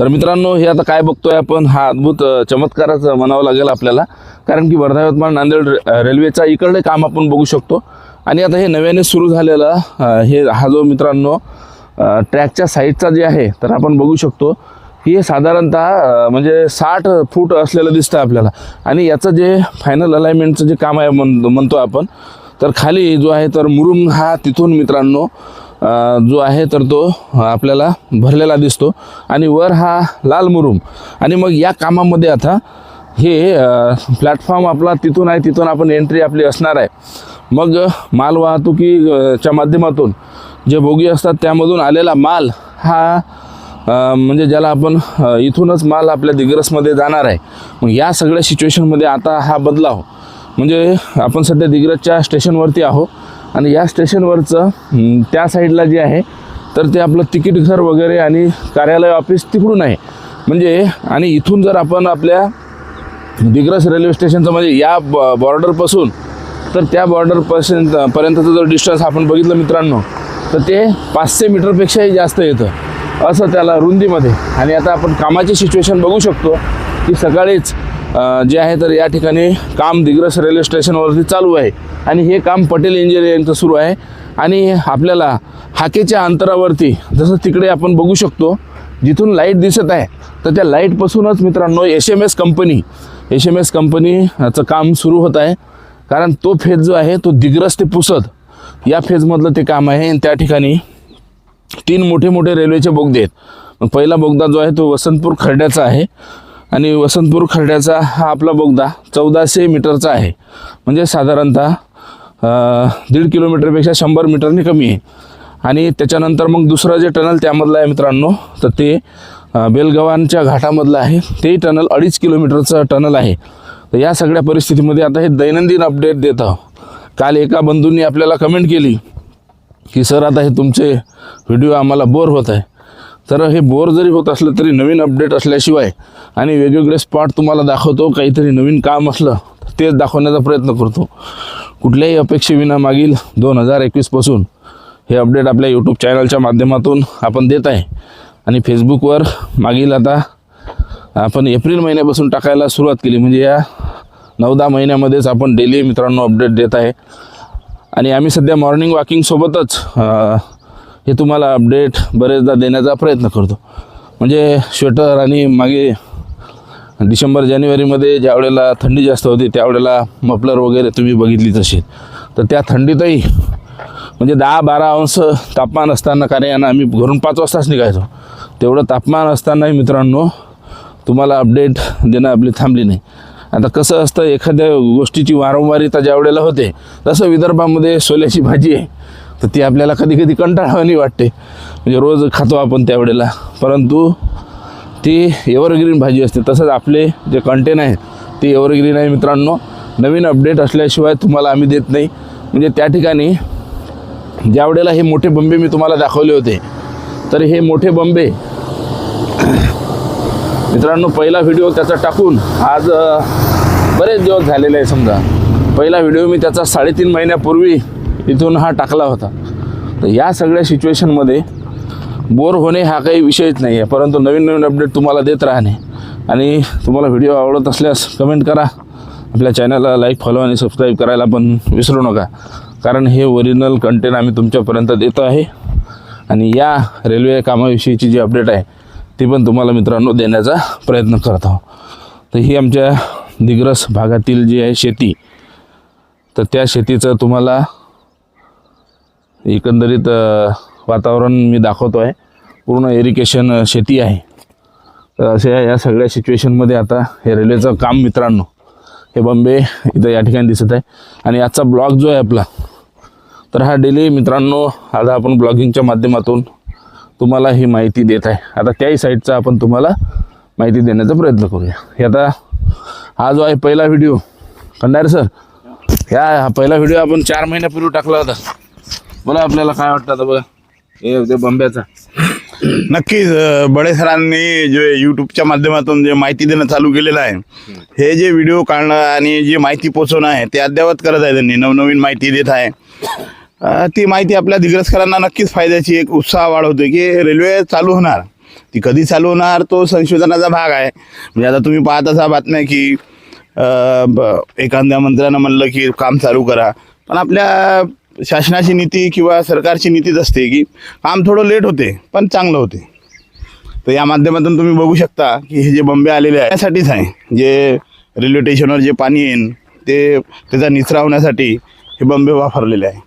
तर मित्रांनो हे आता काय बघतोय आपण? हा अद्भुत चमत्कारच म्हणावं लागेल आपल्याला. कारण की वर्धा यवतमाळ नांदेड रेल्वेचा इकडले काम आपण बघू शकतो. आणि आता हे नव्याने सुरू झालेलं हे हा जो मित्रांनो ट्रॅकच्या साईडचा जे आहे तर आपण बघू शकतो. की हे साधारणतः म्हणजे साठ फूट असलेलं दिसतं आपल्याला. आणि याचं जे फायनल अलाइनमेंटचं जे काम आहे म्हण म्हणतो आपण तर खाली जो आहे तर मुरुम हा तिथून मित्रांनो जो आहे तर तो आपल्याला भरलेला दिसतो. आणि वर हा लाल मुरुम. आणि मग या कामामध्ये आता हे प्लॅटफॉर्म आपला तिथून आहे तिथून आपण एंट्री आपली असणार आहे. मग माल वाहतुकीच्या माध्यमातून जे बोगी असतात त्यामधून आलेला माल हा म्हणजे ज्याला आपण इथूनच माल आपल्या दिग्रसमध्ये जाणार आहे. मग या सगळ्या सिच्युएशनमध्ये आता हा बदलाव. म्हणजे आपण सध्या दिग्रसच्या स्टेशनवरती आहो आणि या स्टेशनवरचं त्या साईडला जे आहे तर ते आपलं तिकीट घर वगैरे आणि कार्यालय ऑफिस तिकडून आहे. म्हणजे आणि इथून जर आपण आपल्या दिग्रस रेल्वे स्टेशनचं म्हणजे या ब बॉर्डरपासून तर त्या बॉर्डरपासून पर्यंतचं जर डिस्टन्स आपण बघितलं मित्रांनो तर ते पाचशे मीटरपेक्षाही जास्त येतं. असं त्याला रुंदीमध्ये. आणि आता आपण कामाची सिच्युएशन बघू शकतो की सकाळीच जे आहे तर या ठिकाणी काम दिग्रस रेल्वे स्टेशनवरती चालू आहे. आणि हे काम पटेल इंजिनिअरिंगचं सुरू आहे. आणि आपल्याला हाकेच्या अंतरावरती जसं तिकडे आपण बघू शकतो जिथून लाइट दिसत आहे तर त्या लाईटपासूनच मित्रांनो S M S company S M S कंपनीचं काम सुरू होत आहे. कारण तो फेज जो आहे तो दिग्रस ते पुसत या फेजमधलं ते काम आहे. आणि त्या ठिकाणी तीन मोठे मोठे रेल्वेचे बोगदे आहेत. पहिला बोगदा जो आहे तो वसंतपूर खर्ड्याचा आहे. आणि वसंतपूर खर्ड्याचा हा आपला बोगदा चौदाशे मीटरचा आहे. म्हणजे साधारणतः दीड किलोमीटरपेक्षा शंभर मीटरने कमी आहे. आणि त्याच्यानंतर मग दुसरं जे टनल त्यामधलं आहे मित्रांनो तर ते बेलगावांच्या घाटामधलं आहे. तेही टनल अडीच किलोमीटरचं टनल आहे. तर या सगळ्या परिस्थितीमध्ये आता हे दैनंदिन अपडेट देत काल एका बंधूंनी आपल्याला कमेंट केली की सर आता हे तुमचे व्हिडिओ आम्हाला बोर होत आहे. तर हे बोर जरी होत असलं तरी नवीन अपडेट असल्याशिवाय आणि वेगवेगळे स्पॉट तुम्हाला दाखवतो काहीतरी नवीन काम असलं तर तेच दाखवण्याचा प्रयत्न करतो. कुठल्याही अपेक्षेविना मागील दोन हजार एकवीसपासून हे अपडेट आपल्या यूट्यूब चॅनलच्या माध्यमातून आपण देत आहे. आणि फेसबुकवर मागील आता आपण एप्रिल महिन्यापासून टाकायला सुरुवात केली. म्हणजे या नऊ दहा महिन्यामध्येच आपण डेली मित्रांनो अपडेट देत आहे. आणि आम्ही सध्या मॉर्निंग वॉकिंगसोबतच हे तुम्हाला अपडेट बरेचदा देण्याचा प्रयत्न करतो. म्हणजे स्वेटर आणि मागे डिसेंबर जानेवारीमध्ये ज्या वेळेला थंडी जास्त होती त्यावेळेला मफलर वगैरे तुम्ही बघितली तशी. तर त्या थंडीतही म्हणजे दहा बारा अंश तापमान असताना कार्यानं आम्ही घरून पाच वाजताच निघायचो. तेवढं तापमान असतानाही मित्रांनो तुम्हाला अपडेट देणं आपली थांबली नाही. आता कसं असतं एखाद्या गोष्टीची वारंवारिता ज्या वेळेला होते तसं विदर्भामध्ये सोल्याची भाजी आहे. तर ती आपल्याला कधी कधी कंटाळवाणी वाटते. म्हणजे रोज खातो आपण त्यावेळेला परंतु ती एव्हरग्रीन भाजी असते. तसंच आपले जे कंटेन आहे ते एव्हरग्रीन आहे मित्रांनो. नवीन अपडेट असल्याशिवाय तुम्हाला आम्ही देत नाही. म्हणजे त्या ठिकाणी ज्या वेळेला हे मोठे बंबे मी तुम्हाला दाखवले होते तर हे मोठे बंबे मित्रांनो पहिला व्हिडिओ त्याचा टाकून आज बरेच दिवस झालेले आहे समजा. पहिला व्हिडिओ मी त्याचा साडेतीन महिन्यापूर्वी इथून हा टाकला होता. तर या सगळ्या सिच्युएशनमध्ये बोर होणे हा काही विषयच नाही आहे परंतु नवीन नवीन अपडेट तुम्हाला देत राहणे. आणि तुम्हाला व्हिडिओ आवडत असल्यास कमेंट करा. आपल्या चॅनलला लाईक फॉलो आणि सबस्क्राईब करायला पण विसरू नका. कारण हे ओरिजिनल कंटेंट आम्ही तुमच्यापर्यंत देतो आहे. आणि या रेल्वे कामाविषयीची जी अपडेट आहे ती पण तुम्हाला मित्रांनो देण्याचा प्रयत्न करत आहोत. तर ही आमच्या दिग्रस भागातील जी आहे शेती तर त्या शेतीचं तुम्हाला एकंदरीत वातावरण मी दाखवतो आहे पूर्ण इरिगेशन शेती आहे. तर अशा या सगळ्या सिच्युएशनमध्ये आता हे रेल्वेचं काम मित्रांनो हे बॉम्बे इथं या ठिकाणी दिसत आहे. आणि आजचा ब्लॉग जो आहे आपला तर हा डेली मित्रांनो आता आपण ब्लॉगिंगच्या माध्यमातून तुम्हाला ही माहिती देत आहे. आता त्याही साईडचा आपण तुम्हाला माहिती देण्याचा प्रयत्न करूया. हे आता हा जो आहे पहिला व्हिडिओ खंडारे सर ह्या हा पहिला व्हिडिओ आपण चार महिन्यापूर्वी टाकला होता. बोला आपल्याला काय वाटतं आता बघा. हे ते बंब्याचा नक्कीच अं, बडे सरांनी जे युट्यूबच्या माध्यमातून जे माहिती देणं चालू केलेलं आहे हे जे व्हिडिओ काढणं आणि जी माहिती पोचवणं आहे ते अद्ययावत करत आहे त्यांनी. नवनवीन माहिती देत आहे. अं, ती माहिती आपल्या दिग्रसकरांना नक्कीच फायद्याची एक उत्साह वाढवते की रेल्वे चालू होणार. ती कधी चालू होणार तो संशोधनाचा भाग आहे. म्हणजे आता तुम्ही पाहत असा बातम्या की अं, ब- एखाद्या मंत्र्यानं म्हणलं की काम चालू करा. पण आपल्या शासनाची नीती किंवा सरकारची नीतीच असते की काम थोडं लेट होते पण चांगलं होते. तर या माध्यमातून तुम्ही बघू शकता की हे जे बंबे आलेले आहे त्यासाठीच आहे. जे रेल्वे स्टेशनवर जे पाणी येईन ते त्याचा निचरा होण्यासाठी हे बंबे वापरलेले आहे.